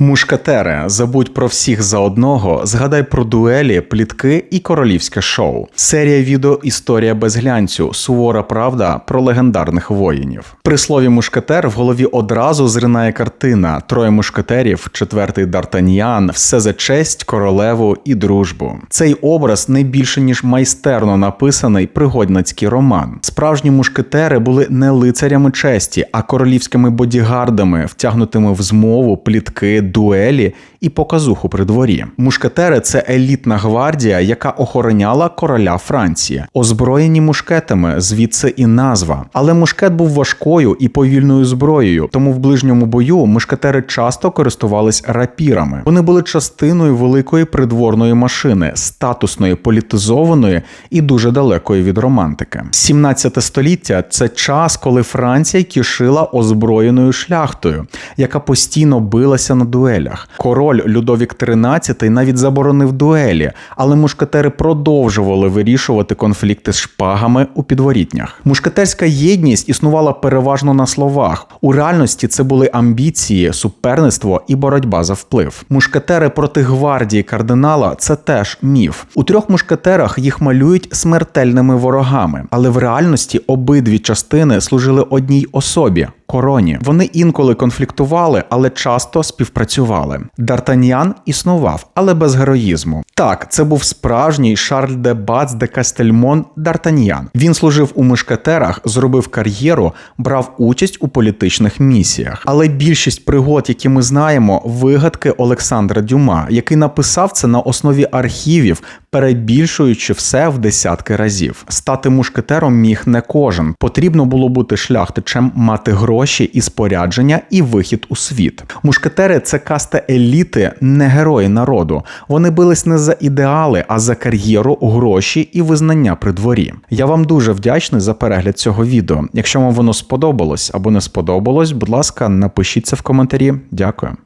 Мушкетери, забудь про всіх за одного, згадай про дуелі, плітки і королівське шоу. Серія відео Історія без глянцю, сувора правда про легендарних воїнів. При слові мушкетер в голові одразу зринає картина: троє мушкетерів, четвертий Д'Артаньян, все за честь, королеву і дружбу. Цей образ не більше ніж майстерно написаний пригодницький роман. Справжні мушкетери були не лицарями честі, а королівськими бодігардами, втягнутими в змову, плітки дуелі і показуху при дворі. Мушкетери це елітна гвардія, яка охороняла короля Франції, озброєні мушкетами, звідси і назва. Але мушкет був важкою і повільною зброєю, тому в ближньому бою мушкетери часто користувались рапірами. Вони були частиною великої придворної машини, статусної, політизованої і дуже далекої від романтики. 17 століття це час, коли Франція кишила озброєною шляхтою, яка постійно билася на дуелях. Король Людовік XIII навіть заборонив дуелі, але мушкетери продовжували вирішувати конфлікти з шпагами у підворітнях. Мушкетерська єдність існувала переважно на словах. У реальності це були амбіції, суперництво і боротьба за вплив. Мушкетери проти гвардії кардинала це теж міф. У трьох мушкетерах їх малюють смертельними ворогами, але в реальності обидві частини служили одній особі короні. Вони інколи конфліктували, але часто співпрацювали. Д'Артаньян існував, але без героїзму. Так, це був справжній Шарль де Бац де Кастельмон Д'Артаньян. Він служив у мушкетерах, зробив кар'єру, брав участь у політичних місіях. Але більшість пригод, які ми знаємо, вигадки Олександра Дюма, який написав це на основі архівів, перебільшуючи все в десятки разів. Стати мушкетером міг не кожен. Потрібно було бути шляхтичем, мати гроші і спорядження, і вихід у світ. Мушкетери це каста еліти, не герої народу. Вони бились не за ідеали, а за кар'єру, гроші і визнання при дворі. Я вам дуже вдячний за перегляд цього відео. Якщо вам воно сподобалось або не сподобалось, будь ласка, напишіть це в коментарі. Дякую.